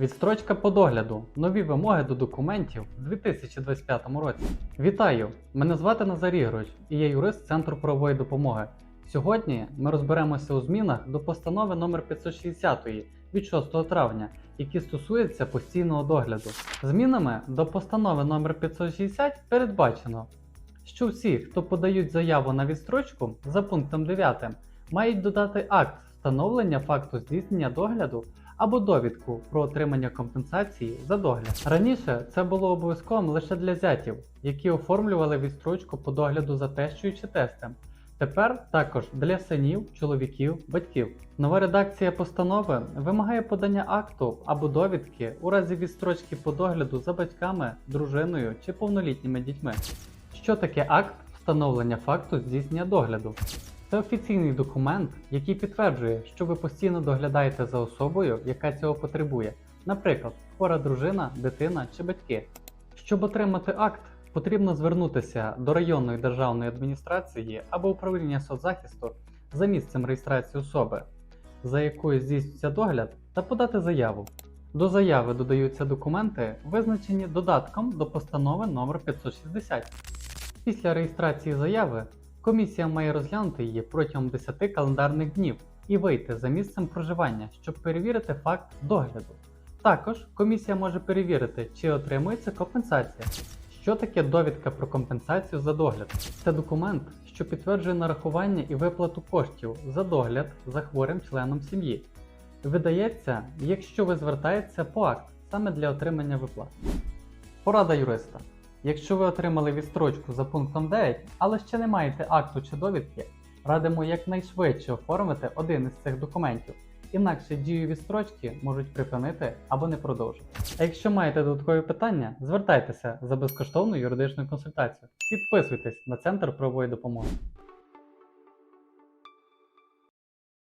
Відстрочка по догляду. Нові вимоги до документів у 2025 році. Вітаю! Мене звати Назар Ігорович і я юрист Центру правової допомоги. Сьогодні ми розберемося у змінах до постанови номер 560 від 6 травня, які стосуються постійного догляду. Змінами до постанови номер 560 передбачено, що всі, хто подають заяву на відстрочку за пунктом 9, мають додати акт встановлення факту здійснення догляду або довідку про отримання компенсації за догляд. Раніше це було обов'язковим лише для зятів, які оформлювали відстрочку по догляду за тещою чи тестем. Тепер також для синів, чоловіків, батьків. Нова редакція постанови вимагає подання акту або довідки у разі відстрочки по догляду за батьками, дружиною чи повнолітніми дітьми. Що таке акт встановлення факту здійснення догляду? Це офіційний документ, який підтверджує, що ви постійно доглядаєте за особою, яка цього потребує, наприклад, хвора дружина, дитина чи батьки. Щоб отримати акт, потрібно звернутися до районної державної адміністрації або управління соцзахисту за місцем реєстрації особи, за якою здійснюється догляд, та подати заяву. До заяви додаються документи, визначені додатком до постанови номер 560. Після реєстрації заяви комісія має розглянути її протягом 10 календарних днів і вийти за місцем проживання, щоб перевірити факт догляду. Також комісія може перевірити, чи отримується компенсація. Що таке довідка про компенсацію за догляд? Це документ, що підтверджує нарахування і виплату коштів за догляд за хворим членом сім'ї. Видається, якщо ви звертаєтеся по акт саме для отримання виплат. Порада юриста. Якщо ви отримали відстрочку за пунктом 9, але ще не маєте акту чи довідки, радимо якнайшвидше оформити один із цих документів. Інакше дію відстрочки можуть припинити або не продовжити. А якщо маєте додаткові питання, звертайтеся за безкоштовну юридичну консультацію. Підписуйтесь на центр правової допомоги.